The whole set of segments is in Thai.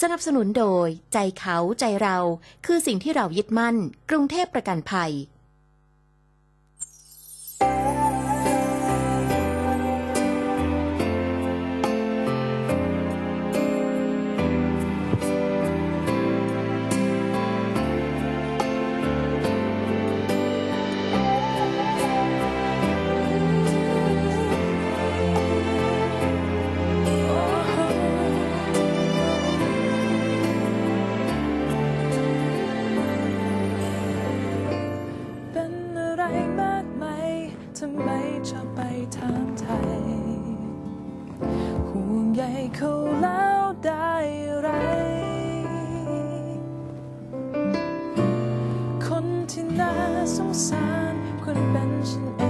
สนับสนุนโดยใจเขาใจเราคือสิ่งที่เรายึดมั่น กรุงเทพประกันภัย ที่น่าสงสารควรเป็นฉันเอง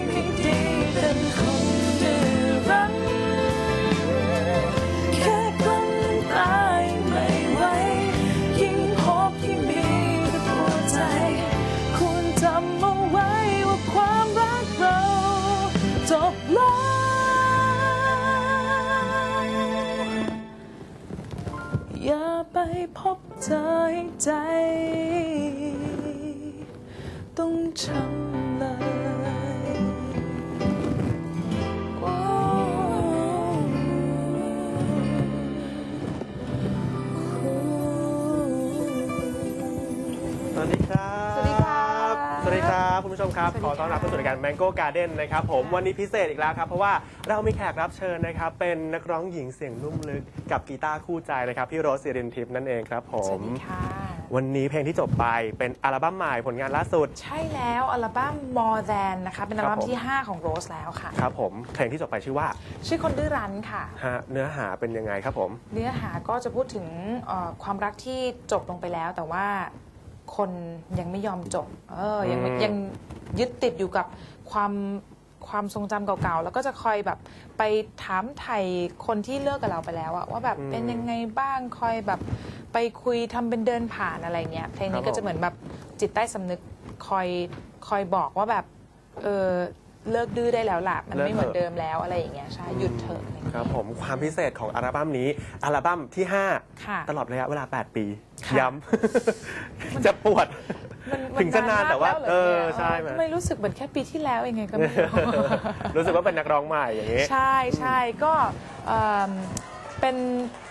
สัยไม่ดีเป็นคนดื้อรั้นแค่กลั้นน้ำตายไม่ไหวยิ่งพบยิ่งมีแต่ปวดใจ ควรจำเอาไว้ว่าความรักเรา จบแล้วอย่าไปพบเธอให้ใจ ต้องช้ำ ครับคุณผู้ชมครับสวัสดีขอต้อนรับเข้าสู่รายการ Mango Garden นะครับผมวันนี้พิเศษอีกแล้วครับ เพราะว่าเรามีแขกรับเชิญนะครับ เป็นนักร้องหญิงเสียงนุ่มลึกกับกีตาร์คู่ใจนะครับ พี่โรสซิรินทิพย์นั่นเองครับผสวัมสดีค่ะวันนี้เพลงที่จบไปเป็นอัลบั้มใหม่ผลงานล่าสุด ใช่แล้วอัลบั้ม More Than นะคะเป็นอัลบั้ครับผมมที่ 5 ของ Rose แล้วค่ะ ครับผมเพลงที่จบไปชื่อว่า ชื่อคนดื้อรั้นค่ะฮะเนื้อหาเป็นยังไงครับผม เนื้อหาก็จะพูดถึงเอ่อความรักที่จบลงไปแล้วแต่ว่า คนยังไม่ยอมจบ เออ ยังไม่อืม ยังยึดติดอยู่กับความความทรงจำเก่าๆ แล้วก็จะคอยแบบไปถามไถ่คนที่เลิกกับเราไปแล้วอะว่าแบบเป็นยังไงบ้างคอยแบบไปคุยทำเป็นเดินผ่านอะไรเงี้ยเพลงครันี้บก็จะเหมือนแบบจิตใต้สำนึกคอยคอยบอกว่าแบบเออเลิกดื้อได้แล้วล่ะมันเลิกไม่เหมือนเถอะเดิมแล้วอะไรอย่างเงี้ยใช่หยุดเถอะอะไรเงี้ย ครับผมความพิเศษของอัลบั้มนี้ อัลบั้มที่ ค่ะ5 ตลอดระยะเวลา 8 ปี ค่ะ ย้ำ จะปวด มันถึงจะนานแต่ว่ามกล้หรเออนี่ยใช่ไหม ไม่รู้สึกเหมือนแค่ปีที่แล้วเองไงก็ไม่รู้ รู้สึกว่าเป็นนักร้องใหม่อย่างนี้ ใช่ใช่ก็เอิ่มเป็น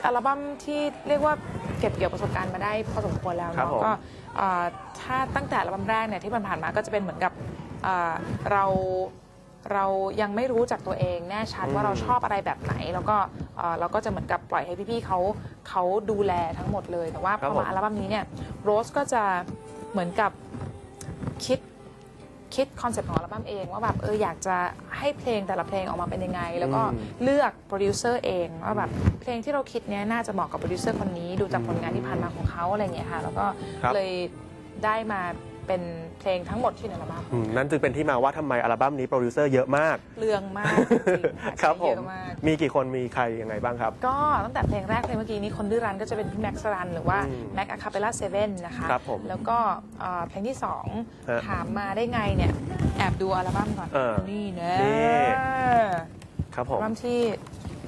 อัลบั้มที่เรียกว่าเก็บเกี่ยวประสบการณ์มาได้พอสมควรแล้วครับเนาะผมก็เอ่อถ้าตั้งแต่อัลบั้มแรกเนี่ยที่ผ่านๆมาก็จะเป็นเหมือนกับเอ่อเรา เรายังไม่รู้จักตัวเองแน่ชัดว่าเราชอบอะไรแบบไหน แล้วก็เอ่อเราก็จะเหมือนกับปล่อยให้พี่ๆเขาเขาดูแลทั้งหมดเลย แต่ว่าพครับอผมมาอัลบั้มนี้เนี่ยโรสก็จะเหมือนกับคิดคิดคอนเซ็ปต์ของอัลบั้มเองว่าแบบเอออยากจะให้เพลงแต่ละเพลงออกมาเป็นยังไง แล้วก็อืม เลือกโปรดิวเซอร์เองว่าแบบเพลงที่เราคิดเนี้ยน่าจะเหมาะกับโปรดิวเซอร์คนนี้ดูจากผลงานที่ผ่านมาของเขาอะไรอย่างเงี้ยค่ะแล้วก็ครับ เลยได้มา เป็นเพลงทั้งหมดที่ในอัลบั้มอืมนั่นจึงเป็นที่มาว่าทำไมอัลบั้มนี้โปรดิวเซอร์เยอะมากเรื่องมากจริงๆะครับผเยม อะมาก มีกี่คนมีใครยังไงบ้างครับ ก็ตั้งแต่เพลงแรกเพลงเมื่อกี้นี้คนดื้อรั้นก็จะเป็นพี่แม็กซ์รันหรือว่าอืมแม็กอะคาเปล่าเซเว่นนะคะครับผมแล้วก็เอ่อเพลงที่สองฮะถามมาได้ไงเนี่ย แอบดูอัลบั้มก่อน เออนี่นะนี่ ครับผอัมลบั้มที่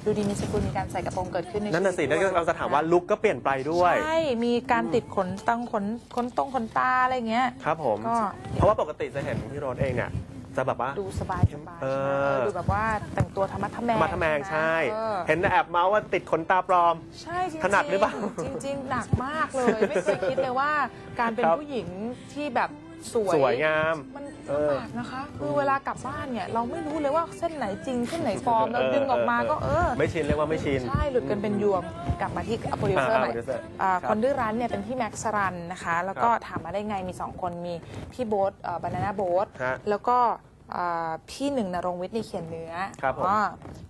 ดูดีมีสกุลมีการใส่กระโปรงเกิดขึ้นในนั่นน่ะสิชีวิตนั่นก็ด้วยเราจะถามว่าลุคก็เปลี่ยนไปด้วย ใช่ มีการติดขนตังขนขนตรงขนตาอะไรเงี้ย ครับผม ก็ เพราะว่าปกติจะเห็นพี่โรถเองเนี่ยจะแบบว่า ดูสบายสบายเอใช่ไหมอเออ ดูแบบว่าแต่งตัวธรรมะทะแมงมาทำแมงใช่เออเห็นแอบเมาส์ว่าติดขนตาปลอม ใช่จริงๆถนัดหรือเปล่าจริงๆหนักมากเลย ไม่เคยคิดเลยว่าการเป็นครับผู้หญิงที่แบบ สวยสวยงาม มันเอลำอ บากนะคะ คือเวลากลับบ้านเนี่ย เราไม่รู้เลยว่าเส้นไหนจริงเส้นไหนปลอมเราดึงออกมาก็เออ ไม่ชินเรียกว่าไม่ชิน ใช่ หลุดกันเป็นยวงกลับมาที่โปรดิวเซอร์อ่าใหม่ producer อ่าครับคนดื้อรั้นเนี่ยเป็นพี่แม็กซ์สรันนะคะ แล้วก็ครับถามมาได้ไงมี 2 คนมีพี่โบ๊ทบานาน่าโบ๊ทฮะแล้วก็อ่าพี่หนึ่งนรงค์วิทย์ในเขียนเนื้อครับผมอ่า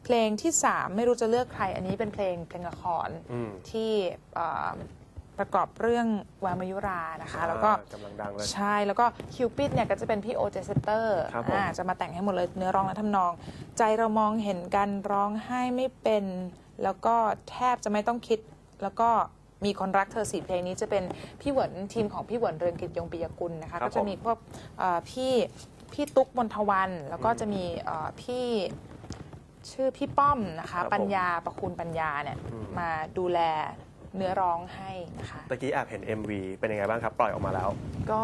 เพลงที่ 3 ไม่รู้จะเลือกใครอันนี้เป็นเพลงเพลงละครอืมที่อ่า ประกอบเรื่องวามายุรานะคะ แล้วก็อ่ากำลังดังเลยใช่แล้วก็คิวปิดเนี่ยก็จะเป็นพี่โอเจสเตอร์ครับผมจะมาแต่งให้หมดเลยเนื้อร้องและทำนอง ใจเรามองเห็นกันร้องไห้ไม่เป็น แล้วก็แทบจะไม่ต้องคิด แล้วก็มีคนรักเธอสี่เพลงนี้จะเป็นพี่เหวินทีมของพี่เหวินเรืองกิจยงปิยกุลนะคะครับก็จะมีพวกเอ่อพี่พี่ตุ๊กมนทวัน แล้วก็จะมีเอ่อพี่ชื่อพี่ป้อมนะครัคะบผมปัญญาประคุณปัญญาเนี่ยอืม มาดูแล เนื้อร้องให้นะคะ ตะกี้แอบเห็น MV เป็นยังไงบ้างครับปล่อยออกมาแล้ว ก็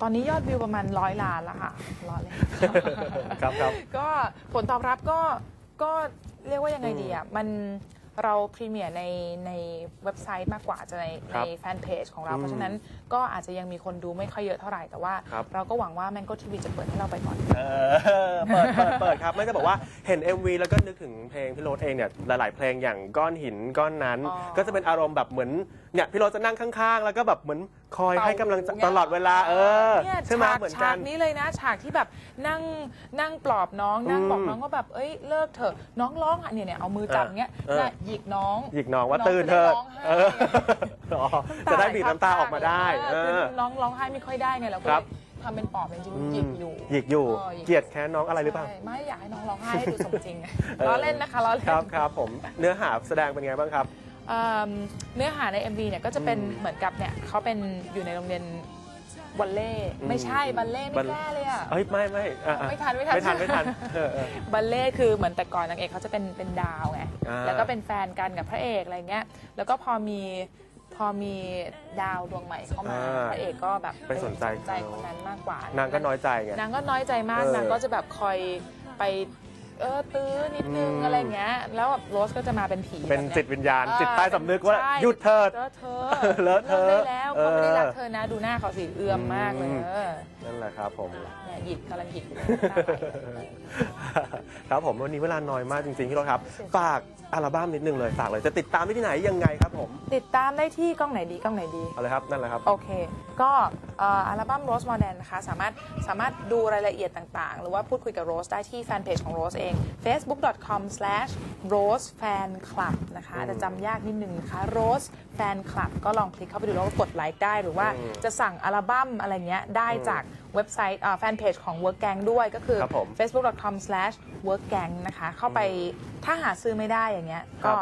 ตอนนี้ยอดวิวประมาณร้อยล้านแล้วค่ะร้อยเลยครับครับ ก็ผลตอบรับก็ก็เรียกว่ายังไงดีอะมัน เราพรีเมียร์ในในเว็บไซต์มากกว่าจะในครัในบแฟนเพจของเรา อืมเพราะฉะนั้นก็อาจจะยังมีคนดูไม่ค่อยเยอะเท่าไหร่ แต่ว่าครับ เราก็หวังว่าแมงโก้ทีวีจะเปิดให้เราไปก่อน เออเปิดเปิดเปิดครับไม่จะบอกว่าเห็น MV แล้วก็นึกถึงเพลงพี่โรถเองเนี่ยหลาย ๆ เพลงอย่างก้อนหินก้อนนั้น อ๋อก็จะเป็นอารมณ์แบบเหมือนเนี่ยพี่โรถจะนั่งข้าง ๆ แล้วก็แบบเหมือน คอยให้กำลังใจเป่าหูตลอดเวลาเออนี่ยใช่ไหมฉากเหมือนฉากักนนี้เลยนะ ฉากที่แบบนั่งนั่งปลอบน้องนั่งอืมบอกน้องว่าแบบเอ้ยเลิกเถอะน้องร้องอะเนี่ยเนี่ยเอามือจับอย่างเงี้ยเออ น่ะหยิกน้องหยิกน้องว่าน้องตื่นเถอะจะได้ร้องไห้เอออ๋อจะได้บีบน้ำตาออกมาได้เอเออคืออน้องร้องไห้ไม่ค่อยได้ไงเราก็คเลรับ ยทำเป็นปอบจริงอืๆมหยิกอยู่หยิกอยู่ออหเกลียดแค้นน้องอะไรหรือเปล่า ใช่ไม่อยากให้น้องร้องไห้ให้ดูสมจริงไงเออ ล้อเล่นนะคะล้อเล่น ครับครับผมเนื้อหาแสดงเป็นไงบ้างครับ เอิ่มเนื้อหาใน MV เนี่ยก็จะเป็นอืมเหมือนกับเนี่ยเขาเป็นอยู่ในโรงเรียนบัลเล่ต์อืมไม่ใช่บัลเล่ต์บัไม่ลแก้เลยอะเอ้ยไม่ไม่อะอะไม่ทันไม่ทันไม่ทันไม่ทันเออเออบัลเล่ต์คือเหมือนแต่ก่อนนางเอกเขาจะเป็นเป็นดาวไงอ่าแล้วก็เป็นแฟนกันกับพระเอกอะไรเงี้ยแล้วก็พอมีพอมีดาวดวงใหม่เข้ามาอ่าพระเอกก็แบบไปสนใจใจคนนั้นมากกว่านางก็น้อยใจไงนางก็น้อยใจมากเออนางก็จะแบบคอยไป เออตื้อนิดนึงอืมอะไรเงี้ย แล้วแบบโรสก็จะมาเป็นผีเป็นแบบยจิตวิญญาณเออจิตใต้สำนึกว่าใช่หยุดเถิดเลอะเธอะเลอะเทอะลิกได้แล้วเออเขาไม่ได้รักเธอนะดูหน้าเขาสิเอื้อมมากเลยอืมเออนั่นแหละครับผมเนี่ยหยิกกำลังหยิกอยู่ตาไหลเลยครับผมวันนี้เวลาน้อยมากจริงๆที่เราครับฝากอัลบั้มนิดนึงเลยฝากเลยจะติดตามได้ที่ไหนยังไงครับผม ติดตามได้ที่กล้องไหนดีกล้องไหนดีเอาเลยครับนั่นแหละครับโอเค ก็เอ่ออัลบั้ม Rose Modern นะคะสามารถสามารถดูรายละเอียดต่างๆ หรือว่าพูดคุยกับ Rose ได้ที่แฟนเพจของ Rose เอง facebook.com/rosefanclub นะคะอาจจะจำยากนิดนึงนะคะ Rose Fan Club ก็ลองคลิกเข้าไปดูแล้วก็กดไลค์ได้หรือว่าอืมจะสั่งอัลบั้มอะไรเงี้ยได้จากเว็บไซต์แฟนเพจของ Work Gang ด้วยก็คือ ครับผม facebook.com/workgang นะคะเข้าไปถ้าหาซื้อไม่ได้อย่างเงี้ยครัก็บ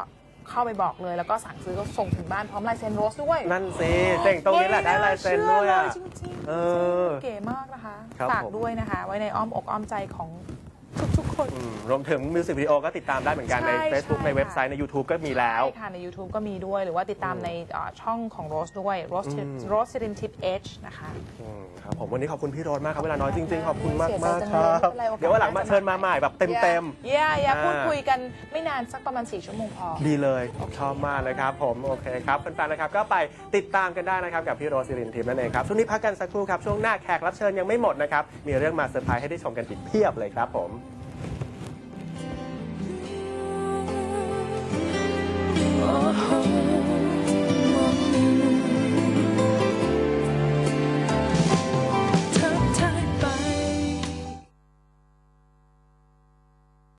เข้าไปบอกเลยแล้วก็สั่งซื้อก็ส่งถึงบ้านพร้อมลายเซ็นโรสด้วยนั่นสิเจ๋งตรงนี้แหละได้ลายเซ็นด้วยไม่อะน่าเชื่อเลยจริงๆเออเก๋มากนะคะ ครับฝากผม ด้วยนะคะ ไว้ในอ้อมอกอ้อมใจของทุกๆ คน อืมรวมถึงมิวสิกวิดีโอก็ติดตามได้เหมือนกันใช่ใน Facebook ใช่ในเว็บไซต์ ใน YouTube ก็มีแล้ว ใช่ค่ะ ใน YouTube ก็มีด้วยหรือว่าติดตามในเอ่อช่องของโรสด้วยโรสอืมโรสซิรินทิปเอชนะคะ อืมครับผมวันนี้ขอบคุณพี่โรสมากครับ เวลาน้อยจริงๆ ขอบคุณมากเสียใจมากจังคเลยรับไม่เป็นไรโอกาสเดี๋ยววันหลังมาเชิญมาใหม่แบบเต็มอย่าอย่าอ่า พูดคุยกันไม่นานสักประมาณ 4 ชั่วโมงพอ ๆ ดีเลยชอบมากนะครับผม โอเคครับแฟนๆนะครับก็ไปติดตามกันได้นะครับ กับพี่โรสซิรินทิพย์นั่นเองครับ ช่วงนี้พักกันสักครู่ครับ ช่วงหน้าแขกรับเชิญยังไม่หมดนะครับ มีเรื่องมาเซอร์ไพรส์ให้ได้ชมกันอีกเพียบเลยครับผม your home.